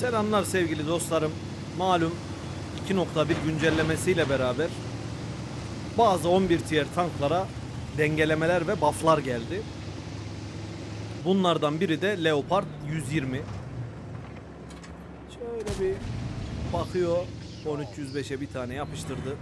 Selamlar sevgili dostlarım. Malum 2.1 güncellemesiyle beraber bazı 11 tier tanklara dengelemeler ve bufflar geldi. Bunlardan biri de Leopard 120. Şöyle bir bakıyor. 1305'e bir tane yapıştırdı.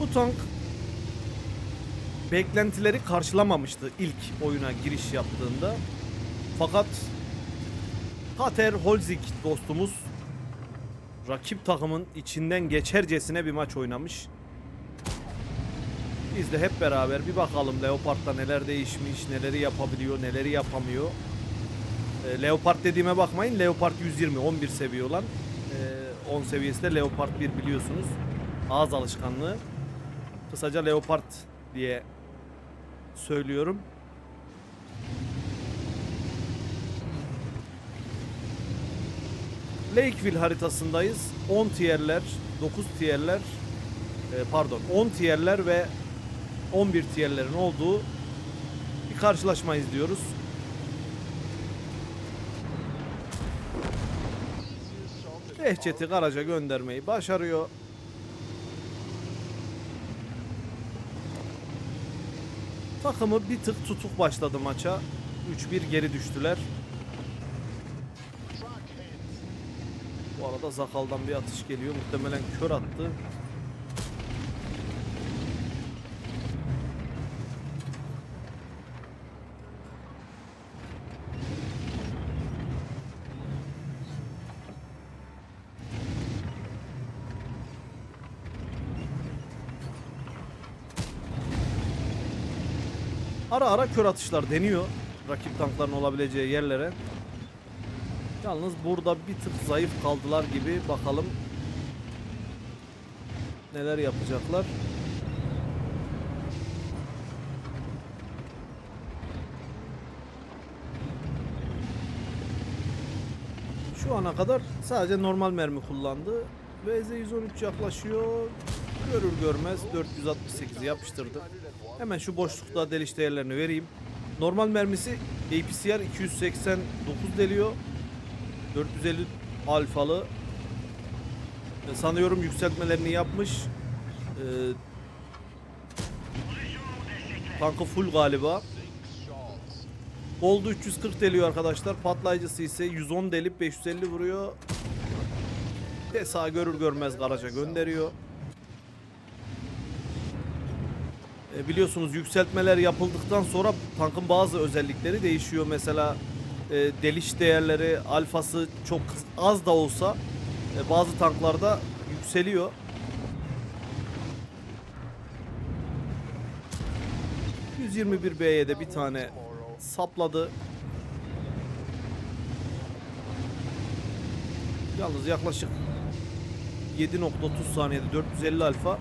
Bu tank beklentileri karşılamamıştı ilk oyuna giriş yaptığında. Fakat Pater Holzik dostumuz rakip takımın içinden geçercesine bir maç oynamış. Biz de hep beraber bir bakalım Leopard'da neler değişmiş, neleri yapabiliyor, neleri yapamıyor. E, Leopard dediğime bakmayın. Leopard 120 11 seviye olan. E, 10 seviyesi de Leopard 1 biliyorsunuz. Ağız alışkanlığı. Kısaca Leopard diye söylüyorum. Lakeville haritasındayız. 10 tierler, 9 tierler, e, pardon 10 tierler ve 11 tierlerin olduğu bir karşılaşma izliyoruz. Behçet'i garaja göndermeyi başarıyor. Takımı bir tık tutuk başladı maça. 3-1 geri düştüler. Bu arada Zakal'dan bir atış geliyor. Muhtemelen kör attı. Ara ara kör atışlar deniyor. Rakip tankların olabileceği yerlere. Yalnız burada bir tık zayıf kaldılar gibi. Bakalım neler yapacaklar. Şu ana kadar sadece normal mermi kullandı. VZ-113 yaklaşıyor. Görür görmez 468'i yapıştırdı. Hemen şu boşlukta deliş değerlerini vereyim. Normal mermisi APCR 289 deliyor. 450 alfalı. Sanıyorum yükseltmelerini yapmış. Ee, tankı full galiba. Gold'u 340 deliyor arkadaşlar. Patlayıcısı ise 110 delip 550 vuruyor. Tesa görür görmez garaja gönderiyor. E, biliyorsunuz yükseltmeler yapıldıktan sonra tankın bazı özellikleri değişiyor. Mesela e, deliş değerleri, alfası çok az da olsa e, bazı tanklarda yükseliyor. ...121B'ye de bir tane sapladı. Yalnız yaklaşık 7.30 saniyede 450 alfa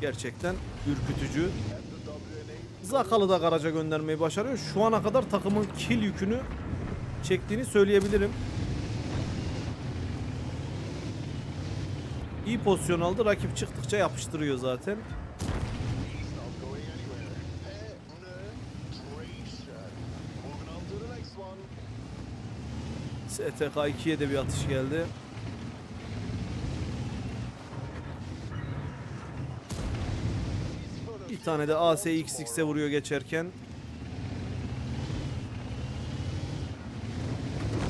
gerçekten ürkütücü. Zakalı da garaja göndermeyi başarıyor. Şu ana kadar takımın kill yükünü çektiğini söyleyebilirim. İyi pozisyon aldı. Rakip çıktıkça yapıştırıyor zaten. STK 2'ye de bir atış geldi. Bir tane de ASXX'e vuruyor geçerken.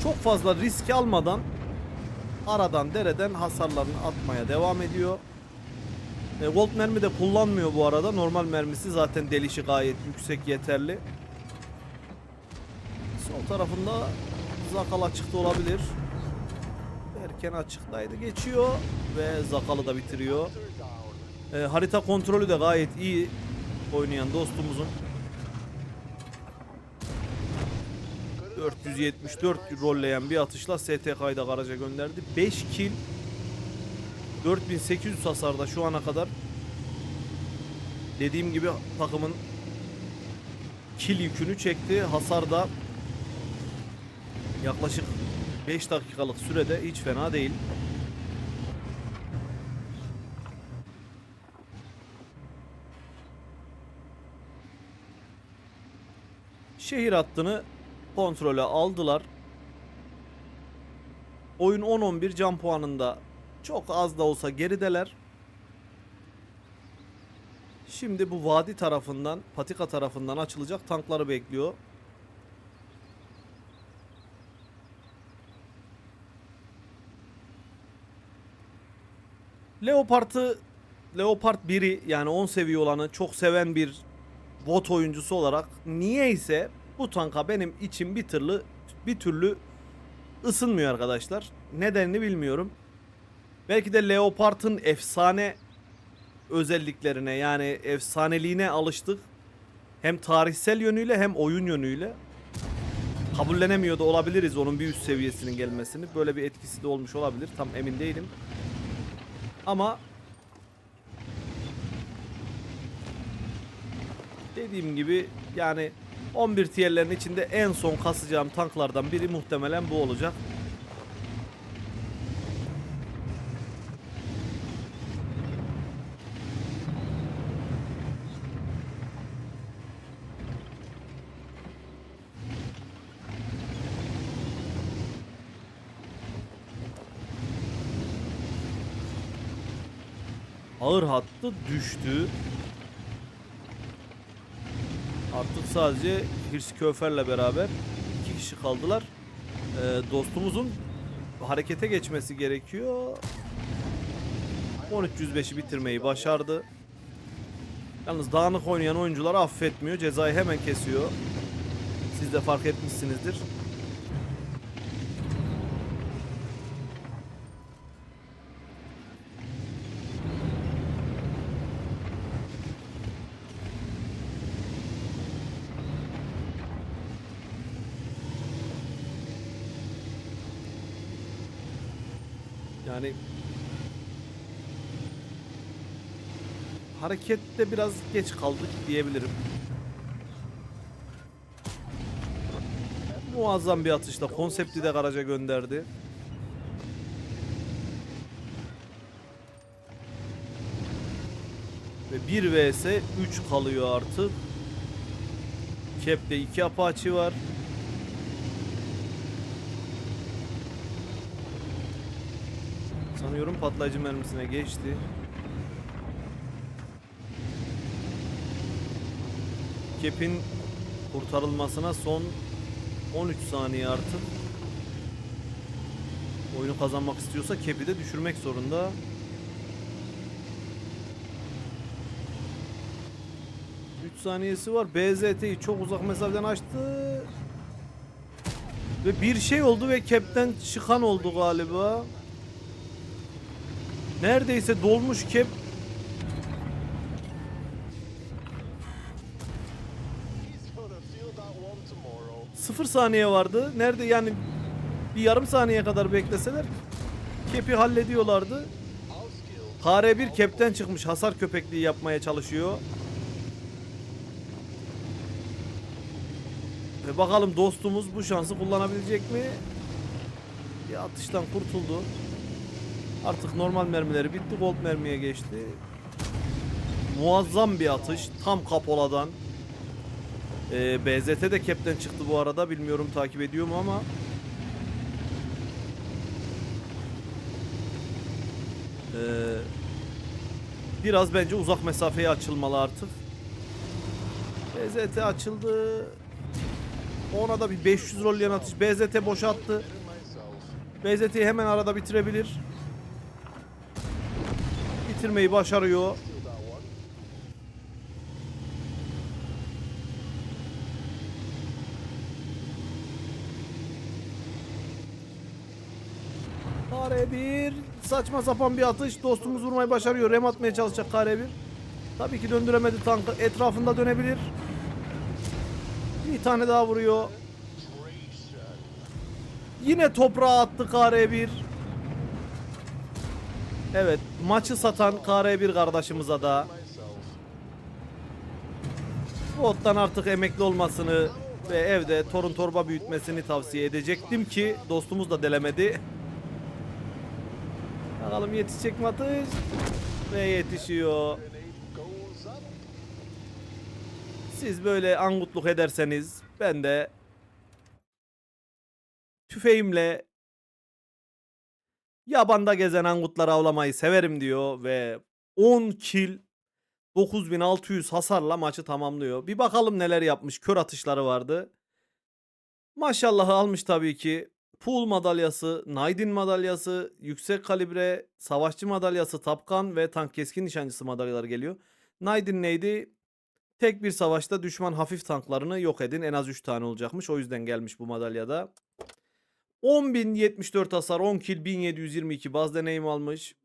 Çok fazla risk almadan aradan dereden hasarlarını atmaya devam ediyor. E, Volt mermi de kullanmıyor bu arada. Normal mermisi zaten delişi gayet yüksek yeterli. Sol tarafında Zakal açıkta olabilir. Erken açıktaydı. Geçiyor ve Zakal'ı da bitiriyor. E, harita kontrolü de gayet iyi oynayan dostumuzun. 474 rolleyen bir atışla STK'yı da garaja gönderdi. 5 kill 4800 hasarda şu ana kadar dediğim gibi takımın kill yükünü çekti. Hasarda yaklaşık 5 dakikalık sürede hiç fena değil. Şehir hattını kontrole aldılar. Oyun 10-11 can puanında çok az da olsa gerideler. Şimdi bu vadi tarafından, patika tarafından açılacak tankları bekliyor. Leopard'ı Leopard 1'i yani 10 seviye olanı çok seven bir bot oyuncusu olarak niyeyse bu tanka benim içim bir türlü bir türlü ısınmıyor arkadaşlar. Nedenini bilmiyorum. Belki de Leopard'ın efsane özelliklerine yani efsaneliğine alıştık. Hem tarihsel yönüyle hem oyun yönüyle. Kabullenemiyor da olabiliriz onun bir üst seviyesinin gelmesini. Böyle bir etkisi de olmuş olabilir. Tam emin değilim. Ama dediğim gibi yani 11 tierlerin içinde en son kasacağım tanklardan biri muhtemelen bu olacak. Ağır hattı düştü. Artık sadece Hirsköfer'le beraber iki kişi kaldılar. Ee, dostumuzun harekete geçmesi gerekiyor. 1305'i bitirmeyi başardı. Yalnız dağınık oynayan oyuncuları affetmiyor. Cezayı hemen kesiyor. Siz de fark etmişsinizdir. Yani harekette biraz geç kaldık diyebilirim. Muazzam bir atışla konsepti de garaja gönderdi. Ve 1 vs 3 kalıyor artık. Kep'te 2 Apache var. Sanıyorum patlayıcı mermisine geçti. Kep'in kurtarılmasına son 13 saniye artık. Oyunu kazanmak istiyorsa Kep'i de düşürmek zorunda. Saniyesi var. BZT'yi çok uzak mesafeden açtı. Ve bir şey oldu ve Kep'ten çıkan oldu galiba. Neredeyse dolmuş kep. Sıfır saniye vardı. Nerede yani bir yarım saniye kadar bekleseler kepi hallediyorlardı. HR1 kepten çıkmış. Hasar köpekliği yapmaya çalışıyor. Ve bakalım dostumuz bu şansı kullanabilecek mi? Bir atıştan kurtuldu. Artık normal mermileri bitti. Gold mermiye geçti. Muazzam bir atış. Tam kapoladan. Ee, BZT de kepten çıktı bu arada. Bilmiyorum takip ediyor mu ama. Ee, biraz bence uzak mesafeye açılmalı artık. BZT açıldı. Ona da bir 500 rolleyen atış. BZT boşalttı. BZT'yi hemen arada bitirebilir. Bitirmeyi başarıyor. Kare bir saçma sapan bir atış. Dostumuz vurmayı başarıyor. Rem atmaya çalışacak kare bir. Tabii ki döndüremedi tankı. Etrafında dönebilir. Bir tane daha vuruyor. Yine toprağa attı kare bir. Evet maçı satan KR1 kardeşimize da bottan artık emekli olmasını ve evde torun torba büyütmesini tavsiye edecektim ki dostumuz da delemedi. Bakalım yetişecek mi atış? Ve yetişiyor. Siz böyle angutluk ederseniz ben de tüfeğimle yabanda gezen angutları avlamayı severim diyor ve 10 kill 9600 hasarla maçı tamamlıyor. Bir bakalım neler yapmış. Kör atışları vardı. Maşallahı almış tabii ki. Pool madalyası, Naydin madalyası, yüksek kalibre, savaşçı madalyası, tapkan ve tank keskin nişancısı madalyaları geliyor. Naydin neydi? Tek bir savaşta düşman hafif tanklarını yok edin. En az 3 tane olacakmış. O yüzden gelmiş bu madalyada. 10.074 hasar, 10 kill, 1722 baz deneyim almış.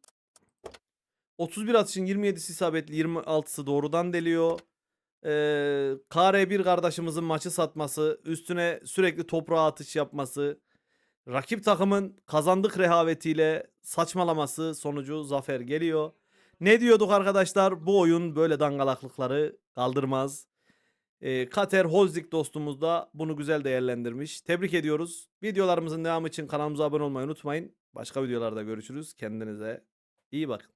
31 atışın 27'si isabetli, 26'sı doğrudan deliyor. Ee, KR1 kardeşimizin maçı satması, üstüne sürekli toprağa atış yapması, rakip takımın kazandık rehavetiyle saçmalaması sonucu zafer geliyor. Ne diyorduk arkadaşlar? Bu oyun böyle dangalaklıkları kaldırmaz. Ee, Kater Holzik dostumuz da bunu güzel değerlendirmiş. Tebrik ediyoruz. Videolarımızın devamı için kanalımıza abone olmayı unutmayın. Başka videolarda görüşürüz. Kendinize iyi bakın.